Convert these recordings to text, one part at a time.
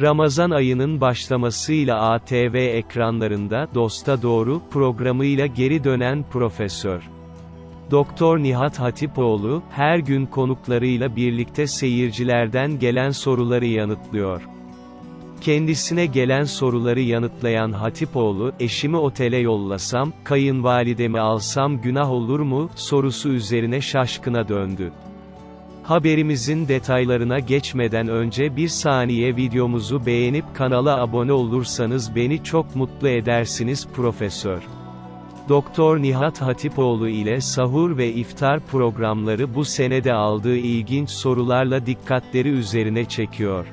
Ramazan ayının başlamasıyla ATV ekranlarında Dosta Doğru programıyla geri dönen Profesör Doktor Nihat Hatipoğlu, her gün konuklarıyla birlikte seyircilerden gelen soruları yanıtlıyor. Kendisine gelen soruları yanıtlayan Hatipoğlu, eşimi otele yollasam, kayınvalidemi alsam günah olur mu, sorusu üzerine şaşkına döndü. Haberimizin detaylarına geçmeden önce bir saniye videomuzu beğenip kanala abone olursanız beni çok mutlu edersiniz Profesör. Doktor Nihat Hatipoğlu ile sahur ve iftar programları bu senede aldığı ilginç sorularla dikkatleri üzerine çekiyor.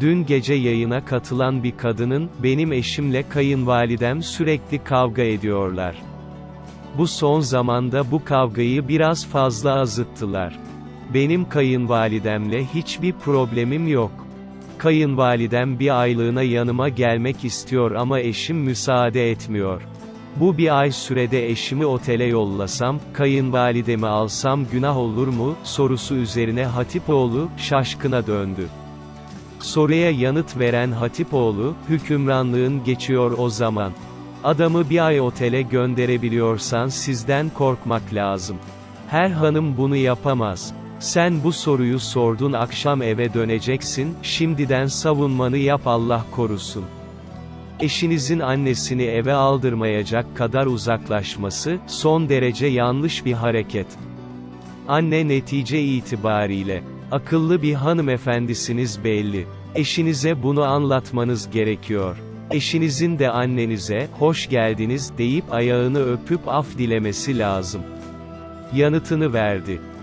Dün gece yayına katılan bir kadının, benim eşimle kayınvalidem sürekli kavga ediyorlar. Bu son zamanda bu kavgayı biraz fazla azıttılar. Benim kayınvalidemle hiçbir problemim yok. Kayınvalidem bir aylığına yanıma gelmek istiyor ama eşim müsaade etmiyor. Bu bir ay sürede eşimi otele yollasam, kayınvalidemi alsam günah olur mu, sorusu üzerine Hatipoğlu, şaşkına döndü. Soruya yanıt veren Hatipoğlu, hükümranlığın geçiyor o zaman. Adamı bir ay otele gönderebiliyorsan sizden korkmak lazım. Her hanım bunu yapamaz. Sen bu soruyu sordun akşam eve döneceksin, şimdiden savunmanı yap Allah korusun. Eşinizin annesini eve aldırmayacak kadar uzaklaşması, son derece yanlış bir hareket. Anne netice itibariyle, akıllı bir hanımefendisiniz belli. Eşinize bunu anlatmanız gerekiyor. Eşinizin de annenize, hoş geldiniz deyip ayağını öpüp af dilemesi lazım. Yanıtını verdi.